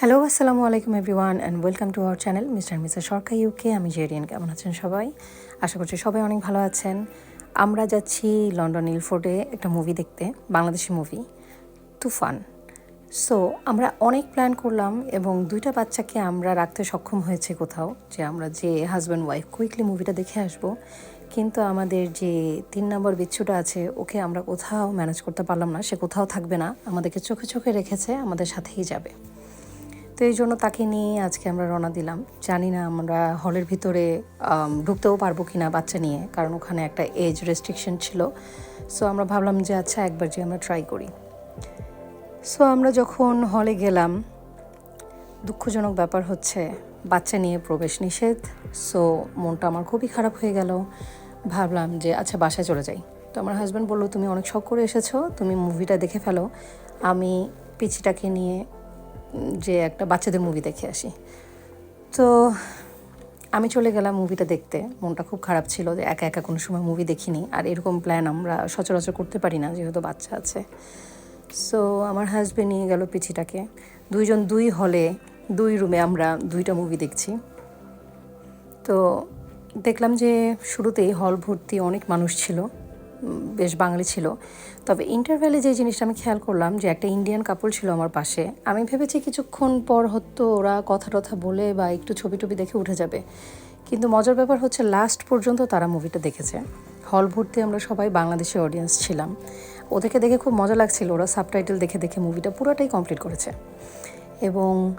Hello আসসালামু আলাইকুম everyone and welcome to our channel mister Mrs Sarkar UK আমি জেরিয়ান কেমন আছেন সবাই? আশা করছি সবাই অনেক ভালো আছেন। আমরা যাচ্ছি লন্ডন ইলফোর্ডে একটা মুভি দেখতে, বাংলাদেশি মুভি তুফান। সো আমরা অনেক প্ল্যান করলাম এবং দুইটা বাচ্চাকে আমরা রাখতে সক্ষম হয়েছে কোথাও, যে আমরা যে হাজব্যান্ড ওয়াইফ কুইকলি মুভিটা দেখে আসব। কিন্তু আমাদের যে তিন নম্বর বিচ্ছুটা আছে, ওকে আমরা কোথাও ম্যানেজ করতে পারলাম না, সে কোথাও থাকবে না। আমাদেরকে চোখে চোখে রেখেছে, আমাদের সাথেই যাবে। তো এই জন্য তাকে নিয়ে আজকে আমরা রওনা দিলাম। জানি না আমরা হলের ভিতরে ঢুকতেও পারব কি না বাচ্চা নিয়ে, কারণ ওখানে একটা এজ রেস্ট্রিকশন ছিল। সো আমরা ভাবলাম যে আচ্ছা একবার যে আমরা ট্রাই করি। সো আমরা যখন হলে গেলাম, দুঃখজনক ব্যাপার হচ্ছে বাচ্চা নিয়ে প্রবেশ নিষেধ। সো মনটা আমার খুবই খারাপ হয়ে গেল। ভাবলাম যে আচ্ছা বাসায় চলে যাই। তো আমার হাজব্যান্ড বলল, তুমি অনেক শখ করে এসেছ, তুমি মুভিটা দেখে ফেলো। আমি পিচিটাকে নিয়ে যে একটা বাচ্চাদের মুভি দেখে আসি। তো আমি চলে গেলাম মুভিটা দেখতে। মনটা খুব খারাপ ছিল যে একা একা কোনো সময় মুভি দেখিনি। আর এরকম প্ল্যান আমরা সচরাচর করতে পারি না, যেহেতু বাচ্চা আছে। সো আমার হাজব্যান্ড নিয়ে গেল পিছিটাকে দুইজন দুই হলে দুই রুমে আমরা দুইটা মুভি দেখছি। তো দেখলাম যে শুরুতেই হল ভর্তি অনেক মানুষ ছিল। বেশ বাঙালি ছিল। তবে ইন্টারভ্যালে যে জিনিসটা আমি খেয়াল করলাম যে একটা ইন্ডিয়ান কাপল ছিল আমার পাশে, আমি ভেবেছি কিছুক্ষণ পর হতো ওরা কথা টথা বলে বা একটু ছবি টবি দেখে উঠে যাবে। কিন্তু মজার ব্যাপার হচ্ছে লাস্ট পর্যন্ত তারা মুভিটা দেখেছে। হল ভর্তি আমরা সবাই বাংলাদেশি অডিয়েন্স ছিলাম। ওদেরকে দেখে খুব মজা লাগছিল, ওরা সাবটাইটেল দেখে দেখে মুভিটা পুরোটাই কমপ্লিট করেছে। এবং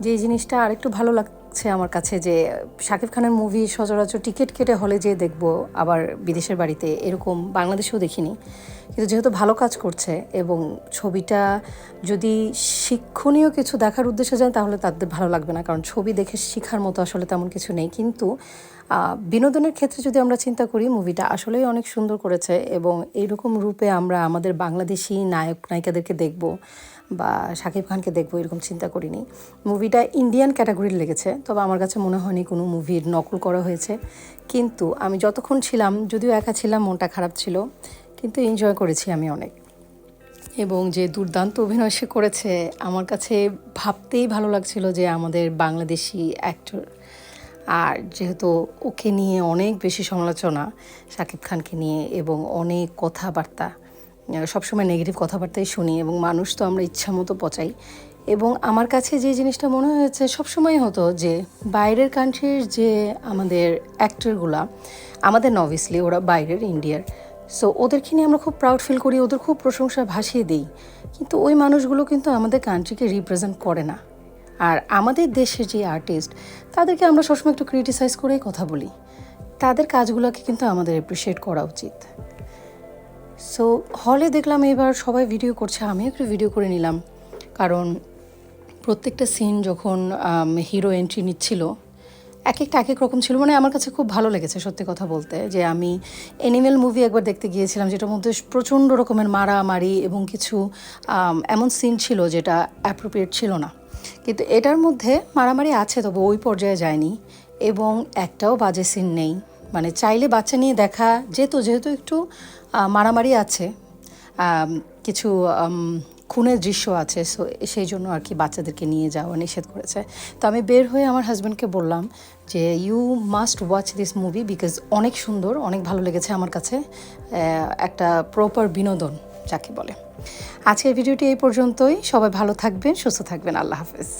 যে জিনিসটা আরেকটু ভালো লাগছে আমার কাছে যে শাকিব খানের মুভি সচরাচর টিকিট কেটে হলে যেয়ে দেখব, আবার বিদেশের বাড়িতে, এরকম বাংলাদেশেও দেখিনি। কিন্তু যেহেতু ভালো কাজ করছে এবং ছবিটা যদি শিক্ষণীয় কিছু দেখার উদ্দেশ্যে যায়, তাহলে তাদের ভালো লাগবে না। কারণ ছবি দেখে শেখার মতো আসলে তেমন কিছু নেই। কিন্তু বিনোদনের ক্ষেত্রে যদি আমরা চিন্তা করি, মুভিটা আসলেই অনেক সুন্দর করেছে এবং এইরকম রূপে আমরা আমাদের বাংলাদেশি নায়ক, নায়িকাদেরকে দেখব বা শাকিব খানকে দেখব, এরকম চিন্তা করিনি। মুভিটা ইন্ডিয়ান ক্যাটাগরির লেগেছে, তবে আমার কাছে মনে হয়নি কোনো মুভির নকল করা হয়েছে। কিন্তু আমি যতক্ষণ ছিলাম, যদিও একা ছিলাম, মনটা খারাপ ছিল। কিন্তু এনজয় করেছি আমি অনেক। এবং যে দুর্দান্ত অভিনয় সে করেছে, আমার কাছে ভাবতেই ভালো লাগছিল যে আমাদের বাংলাদেশি অ্যাক্টর আর যেহেতু ওকে নিয়ে অনেক বেশি সমালোচনা শাকিব খানকে নিয়ে এবং অনেক কথাবার্তা সবসময় নেগেটিভ কথাবার্তাই শুনি এবং মানুষ তো আমরা ইচ্ছা মতো পচাই। এবং আমার কাছে যে জিনিসটা মনে হয়েছে, সবসময় হতো যে বাইরের কান্ট্রির যে আমাদের অ্যাক্টরগুলা আমাদের নভিয়াসলি ওরা বাইরের ইন্ডিয়ার সো ওদেরকে নিয়ে আমরা খুব প্রাউড ফিল করি, ওদের খুব প্রশংসা ভাসিয়ে দিই। কিন্তু ওই মানুষগুলো কিন্তু আমাদের কান্ট্রিকে রিপ্রেজেন্ট করে না। আর আমাদের দেশের যে আর্টিস্ট তাদেরকে আমরা সবসময় একটু ক্রিটিসাইজ করেই কথা বলি। তাদের কাজগুলোকে কিন্তু আমাদের অ্যাপ্রিসিয়েট করা উচিত। সো হলে দেখলাম এবার সবাই ভিডিও করছে, আমিও একটু ভিডিও করে নিলাম। কারণ প্রত্যেকটা সিন যখন হিরো এন্ট্রি নিচ্ছিল এক একটা এক এক রকম ছিল। মানে আমার কাছে খুব ভালো লেগেছে সত্যি কথা বলতে, যে আমি অ্যানিমেল মুভি একবার দেখতে গিয়েছিলাম, যেটার মধ্যে প্রচণ্ড রকমের মারামারি এবং কিছু এমন সিন ছিল যেটা অ্যাপ্রোপ্রিয়েট ছিল না। কিন্তু এটার মধ্যে মারামারি আছে, তবে ওই পর্যায়ে যায়নি এবং একটাও বাজে সিন নেই। মানে চাইলে বাচ্চা নিয়ে দেখা যেত, যেহেতু একটু মারামারি আছে। কিছু খুনের দৃশ্য আছে সো সেই জন্য আর কি বাচ্চাদেরকে নিয়ে যাওয়া নিষেধ করেছে। তো আমি বের হয়ে আমার হাজব্যান্ডকে বললাম যে you must watch this movie because অনেক সুন্দর, অনেক ভালো লেগেছে আমার কাছে একটা প্রপার বিনোদন, যাকে বলে। আজকের ভিডিওটি এই পর্যন্তই। সবাই ভালো থাকবেন, সুস্থ থাকবেন। আল্লাহ হাফেজ।